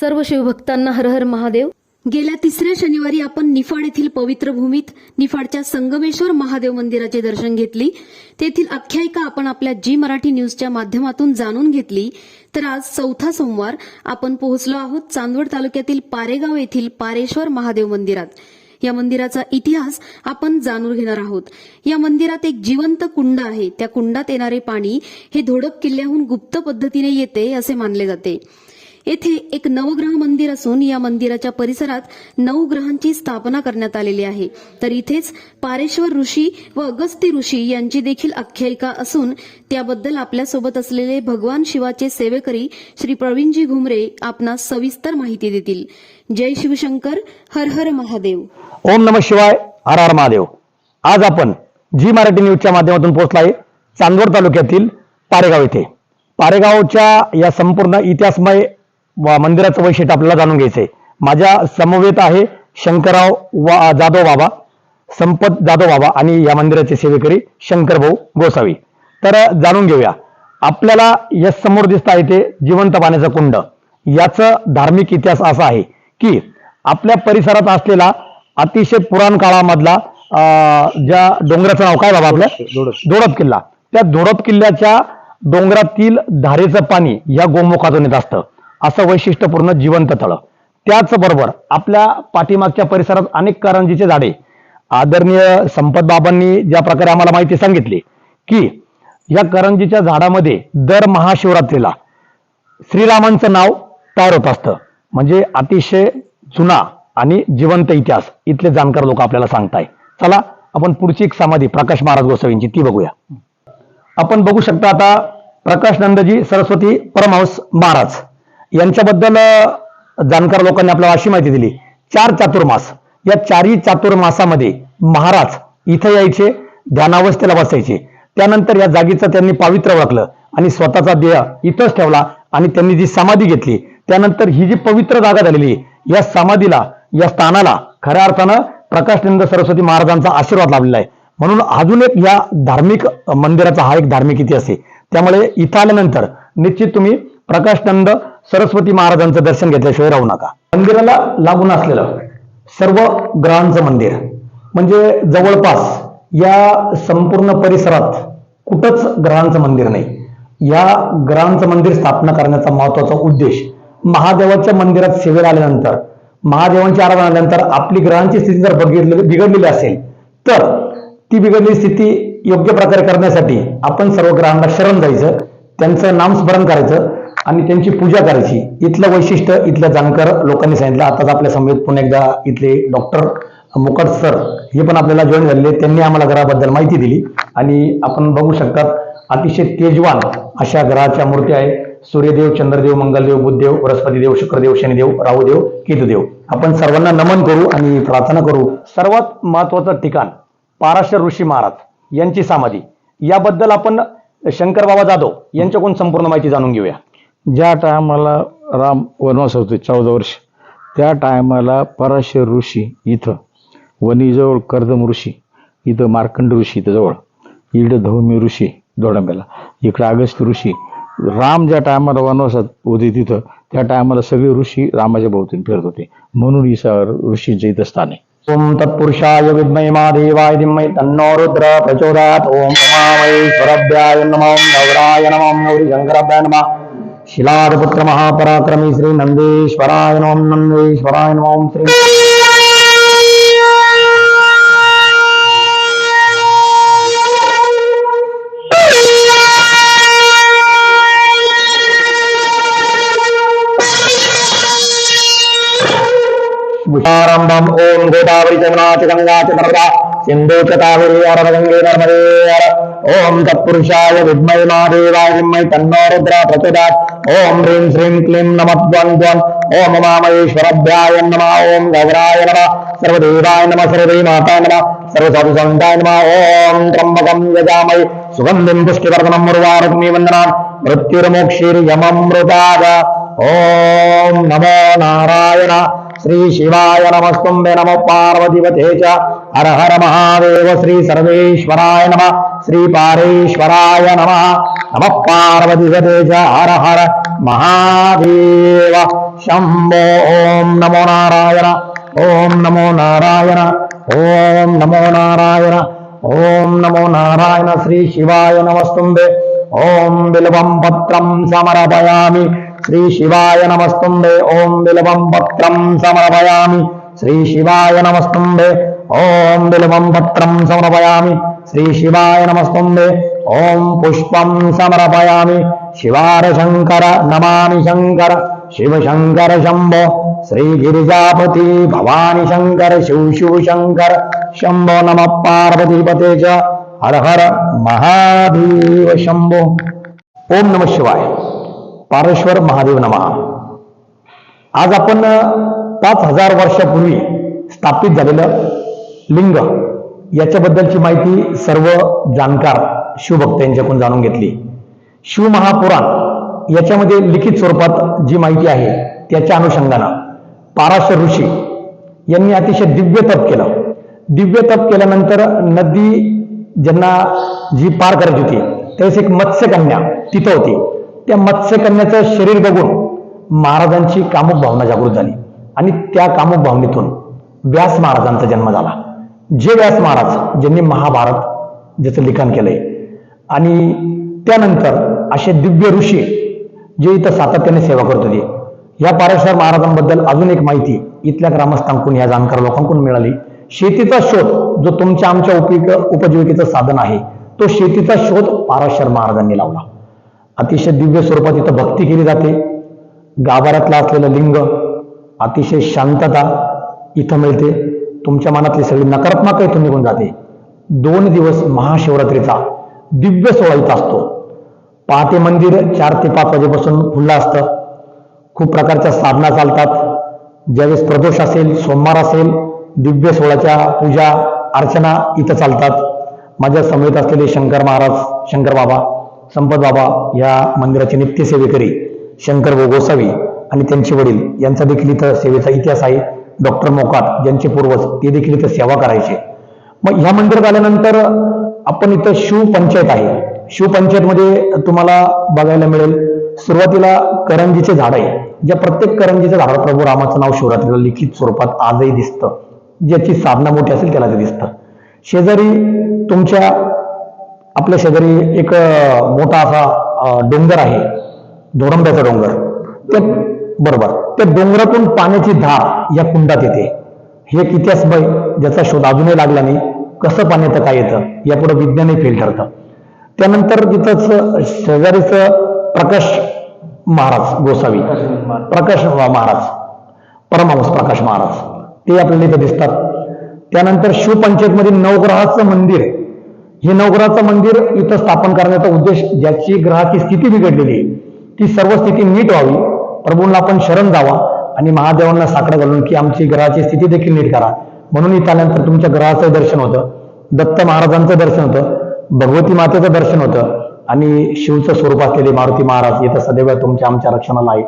सर्व शिवभक्तांना हर हर महादेव. गेल्या तिसऱ्या शनिवारी आपण निफाड येथील पवित्र भूमीत निफाडच्या संगमेश्वर महादेव मंदिराचे दर्शन घेतली. तेथील आख्यायिका आपण आपल्या जी मराठी न्यूजच्या माध्यमातून जाणून घेतली. तर आज चौथा सोमवार आपण पोहोचलो आहोत चांदवड तालुक्यातील पारेगाव येथील पारेश्वर महादेव मंदिरात. या मंदिराचा इतिहास आपण जाणून घेणार आहोत. या मंदिरात एक जिवंत कुंड आहे. त्या कुंडात येणारे पाणी हे धोडप किल्ल्याहून गुप्त पद्धतीने येते असे मानले जाते. येथे एक नवग्रह मंदिर असून या मंदिराच्या परिसरात नऊ ग्रहांची स्थापना करण्यात आलेली आहे. तर इथेच पारेश्वर ऋषी व अगस्ती ऋषी यांची देखील आख्यायिका असून त्याबद्दल आपल्यासोबत असलेले भगवान शिवाचे सेवेकरी श्री प्रवीणजी घुमरे आपणास सविस्तर माहिती देतील. जय शिवशंकर हर हर महादेव. ओम नम शिवाय हर हर महादेव. आज आपण जी मराठी न्यूजच्या माध्यमातून पोहोचला आहे चांदवड तालुक्यातील पारेगाव येथे पारेगावच्या या संपूर्ण इतिहासमय मंदिराचं वैशिष्ट्य आपल्याला जाणून घ्यायचंय. माझ्या समवेत आहे शंकरराव वा जाधव बाबा संपत जाधव बाबा आणि या मंदिराचे सेवेकरी शंकर भाऊ गोसावी. तर जाणून घेऊया. आपल्याला या समोर दिसत आहे ते जिवंत पाण्याचं कुंड. याचं धार्मिक इतिहास असा आहे की आपल्या परिसरात असलेला अतिशय पुराण काळामधला ज्या डोंगराचं नाव काय बाबा आपलं? दोडप किल्ला. त्या दोडप किल्ल्याच्या डोंगरातील धारेचं पाणी या गोमुखातून येत असतं. असं वैशिष्ट्यपूर्ण जिवंत तळ. त्याचबरोबर आपल्या पाठीमागच्या परिसरात अनेक करंजीचे झाडे. आदरणीय संपत बाबांनी ज्या प्रकारे आम्हाला माहिती सांगितली की या करंजीच्या झाडामध्ये दर महाशिवरात्रीला श्रीरामांचं नाव तयार होत असतं. म्हणजे अतिशय जुना आणि जिवंत इतिहास इथले जाणकार लोक आपल्याला सांगताय. चला आपण पुढची एक समाधी प्रकाश महाराज गोसावींची ती बघूया. आपण बघू शकता आता प्रकाश नंदजी सरस्वती परमहंस महाराज. यांच्याबद्दल जाणकार लोकांनी आपल्याला अशी माहिती दिली. चार चातुर्मास. या चारही चातुर्मासामध्ये महाराज इथं यायचे ध्यानावस्थेला बसायचे. त्यानंतर या जागेचं त्यांनी पावित्र्य ओळखलं आणि स्वतःचा देह इथंच ठेवला आणि त्यांनी जी समाधी घेतली त्यानंतर ही जी पवित्र जागा झालेली या समाधीला या स्थानाला खऱ्या अर्थानं प्रकाशनंद सरस्वती महाराजांचा आशीर्वाद लाभलेला आहे. म्हणून अजून एक या धार्मिक मंदिराचा हा एक धार्मिक इतिहास आहे. त्यामुळे इथं आल्यानंतर निश्चित तुम्ही प्रकाशनंद सरस्वती महाराजांचं दर्शन घेतल्याशिवाय राहू नका. मंदिराला लागून असलेलं सर्व ग्रहांचं मंदिर म्हणजे जवळपास या संपूर्ण परिसरात कुठंच ग्रहांचं मंदिर नाही. या ग्रहांचं मंदिर स्थापना करण्याचा महत्त्वाचा उद्देश महादेवाच्या मंदिरात सेवेला आल्यानंतर महादेवांची आराधना आल्यानंतर आपली ग्रहांची स्थिती जर बघितली बिघडलेली असेल तर ती बिघडलेली स्थिती योग्य प्रकारे करण्यासाठी आपण सर्व ग्रहांना शरण जायचं त्यांचं नामस्मरण करायचं आणि त्यांची पूजा करायची. इथलं वैशिष्ट्य इथल्या जाणकार लोकांनी सांगितलं. आताच आपल्या समेत पुन्हा एकदा इथले डॉक्टर मुकट सर हे पण आपल्याला जॉईन झालेले त्यांनी आम्हाला ग्रहाबद्दल माहिती दिली. आणि आपण बघू शकतात अतिशय तेजवान अशा ग्रहाच्या मूर्ती आहेत. सूर्यदेव चंद्रदेव मंगलदेव बुद्धदेव बृहस्पतीदेव शुक्रदेव शनिदेव राहुदेव केतुदेव. आपण सर्वांना नमन करू आणि प्रार्थना करू. सर्वात महत्वाचं ठिकाण पाराशर ऋषी महाराज यांची समाधी. याबद्दल आपण शंकर बाबा जाधव यांच्याकडून संपूर्ण माहिती जाणून घेऊया. ज्या टायमाला राम वनवास होते चौदा वर्ष त्या टायमाला पराशर ऋषी इथं वणीजवळ कर्दम ऋषी इथं मार्कंड ऋषी इथं जवळ इकडे धौमी ऋषी दोडंब्याला इकडं अगस्त ऋषी. राम ज्या टायमाला वनवासात होते तिथं त्या टायमाला सगळे ऋषी रामाच्या भोवतीने फिरत होते. म्हणून ही ऋषींचे इथं स्थान आहे ओम तत्पुरुषाय विद्मय महादेवाय धीमहि तन्नो रुद्र प्रचोदयात्. ओम उमामहेश्वरभ्याय नमः नवराय गौराय नवरी शंकराभ्याय नमः. शिलादपुत्र महापराक्रमी श्री नंदेश्वराय नमः ओम नंदेश्वराय नमः ओम श्री आरंभम ओम गोदावरी जमुना च गंगा च नर्मदा सिंधु च कावेरी हर गंगे नर्मदे हर ओम तत्पुरुषाय विद्महे महादेवाय धीमहि तन्नो रुद्र प्रचोदयात् ओम ह्रीं श्रीं क्लीं नमः द्वन् द्वन् ओम उमामहेश्वरभ्याय नमः। ओम गौराय नमः। सर्वदेवाय नमः सर्वदेवमाताय नमः। सर्वसाधुसन्ताय नमः। ओम त्र्यम्बकं यजामहे। सुगन्धिं पुष्टिवर्धनं मुर्वारुक्मि वन्दनान् मृत्युर्मोक्षीर्यममृताद ओम नमो नारायण श्री शिवाय नमस्तुंबे नमो पार्वतीपते च हर हर महादेव श्री सर्वेश्वराय नमः श्री पारेश्वराय नमः नमः पार्वतीपते च हर हर महादेव शंभो ओम नमो नारायण ओम नमो नारायण ओम नमो नारायण ओम नमो नारायण श्री शिवाय नमस्तुंबे ओम बिल्वं पत्रं समर्पयामि। श्री शिवाय नमस्तुंबे ओम बिल्वं पत्रं समर्पयामि। श्री शिवाय नमस्तुंबे ओम बिल्वं समर्पयामि पुष्पं समर्पयामि। शिवार शंकर नमामि शंकर शिव शंकर शंभो श्री गिरिजापती भवानी शंकर शिव शिव शंकर शंभो नम पार्वतीपते च। हर हर महादेव शंभो ओम नम शिवाय। पारेश्वर महादेव नमा. आज आपण पाच हजार वर्षापूर्वी स्थापित झालेलं लिंग याच्याबद्दलची माहिती सर्व जाणकार शिवभक्त यांच्याकडून जाणून घेतली. शिवमहापुराण याच्यामध्ये लिखित स्वरूपात जी माहिती आहे त्याच्या अनुषंगानं पाराशर ऋषी यांनी अतिशय दिव्य तप केलं. दिव्य तप केल्यानंतर नदी ज्यांना जी पार करायची होती त्यावेळेस एक मत्स्यकन्या तिथं होती. त्या मत्स्यकन्याचं शरीर बघून महाराजांची कामुक भावना जागृत झाली. आणि त्या कामुक भावनेतून व्यास महाराजांचा जन्म झाला. जे व्यास महाराज ज्यांनी महाभारत ज्याचं लिखाण केलंय आणि त्यानंतर असे दिव्य ऋषी जे इथं सातत्याने सेवा करत होते या पारेश्वर महाराजांबद्दल अजून एक माहिती इथल्या ग्रामस्थांकडून या जाणकार लोकांकडून मिळाली. शेतीचा शोध जो तुमच्या आमच्या उपयोग उपजीविकेचं साधन आहे तो शेतीचा शोध पारेश्वर महाराजांनी लावला. अतिशय दिव्य स्वरूपात इथं भक्ती केली जाते. गाभाऱ्यातलं असलेलं लिंग अतिशय शांतता इथं मिळते. तुमच्या मनातली सगळी नकारात्मक इथून निघून जाते. दोन दिवस महाशिवरात्रीचा दिव्य सोहळा इथं असतो. पहाटे मंदिर चार ते पाच वाजेपासून खुल्लं असतं. खूप प्रकारच्या साधना चालतात. ज्यावेळेस प्रदोष असेल सोमवार असेल दिव्य सोहळ्याच्या पूजा अर्चना इथं चालतात. माझ्या समेत असलेले शंकर महाराज शंकर बाबा संपत बाबा या मंदिराचे नित्यसेवेकरी शंकर भाऊ गोसावी आणि त्यांचे वडील यांचा देखील इथं सेवेचा इतिहास आहे. डॉक्टर मोकाट ज्यांचे पूर्वज ते देखील इथं सेवा करायचे. मग ह्या मंदिरात आल्यानंतर आपण इथं शिवपंचायत आहे. शिवपंचायतमध्ये तुम्हाला बघायला मिळेल सुरुवातीला करंजीचे झाड आहे. ज्या प्रत्येक करंजीच्या झाडावर प्रभू रामाचं नाव शिवरात्रीला लिखित स्वरूपात आजही दिसतं. ज्याची साधना मोठी असेल त्याला ते दिसतं. शेजारी तुमच्या आपल्या शेजारी एक मोठा असा डोंगर आहे. धोरंब्याचा डोंगर. त्या बरोबर. त्या डोंगरातून पाण्याची धार या कुंडात येते. हे एक इतिहास बाई ज्याचा शोध अजूनही लागला नाही. कसं पाणी येतं काय येतं यापुढे विज्ञानही फेल ठरतं. त्यानंतर तिथंच शेजारीच प्रकाश महाराज गोसावी. प्रकाश महाराज परमहंस प्रकाश महाराज. ते आपल्याला इथं दिसतात. त्यानंतर शिवपंचायतमध्ये नवग्रहाचं मंदिर. आहे हे नवग्रहाचं मंदिर इथं स्थापन करण्याचा उद्देश ज्याची ग्रहाची स्थिती बिघडलेली आहे ती सर्व स्थिती नीट व्हावी प्रभूंना आपण शरण जावा आणि महादेवांना साकडं घालून की आमची ग्रहाची स्थिती देखील नीट करा. म्हणून इथं आल्यानंतर तुमच्या ग्रहाचं दर्शन होतं दत्त महाराजांचं दर्शन होतं भगवती मातेचं दर्शन होतं आणि शिवचं स्वरूप असलेले मारुती महाराज इथं सदैव तुमच्या आमच्या रक्षणाला आहे.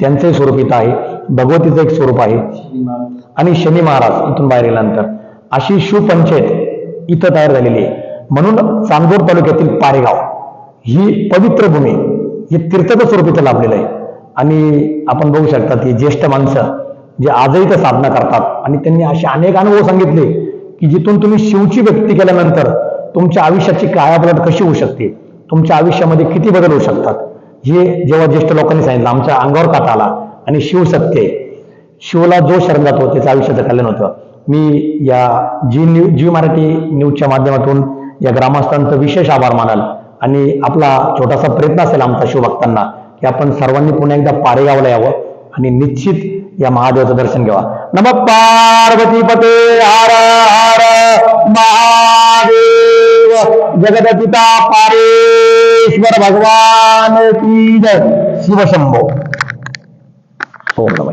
त्यांचंही स्वरूप इथं आहे भगवतीचं एक स्वरूप आहे. आणि शनी महाराज इथून बाहेर गेल्यानंतर अशी शिवपंचायत इथं तयार झालेली आहे. म्हणून चांदोड तालुक्यातील पारेगाव ही पवित्र भूमी हे तीर्थाचं स्वरूप इथं लाभलेलं आहे. आणि आपण बघू शकता की ज्येष्ठ माणसं जे आजही इथं साधना करतात. आणि त्यांनी असे अनेक अनुभव सांगितले की जिथून तुम्ही शिवची व्यक्ती केल्यानंतर तुमच्या आयुष्याची कायापलट कशी होऊ शकते? तुमच्या आयुष्यामध्ये किती बदल होऊ शकतात? हे जेव्हा ज्येष्ठ लोकांनी सांगितलं आमच्या अंगावर काटा आला आणि शिव सत्य शिवला जो शरण जातो त्याचं आयुष्याचं कल्याण होतं. मी या जी न्यू जी मराठी न्यूजच्या माध्यमातून या ग्रामस्थांचं विशेष आभार मानाल. आणि आपला छोटासा प्रयत्न असेल आमचा शिवभक्तांना की आपण सर्वांनी पुन्हा एकदा पारेगावला यावं आणि निश्चित या महादेवाचं दर्शन घ्यावा. नम पार्वती पते हर हर महादेव. जगत पिता पारेश्वर भगवान की जय. शिवशंभो. ओम नम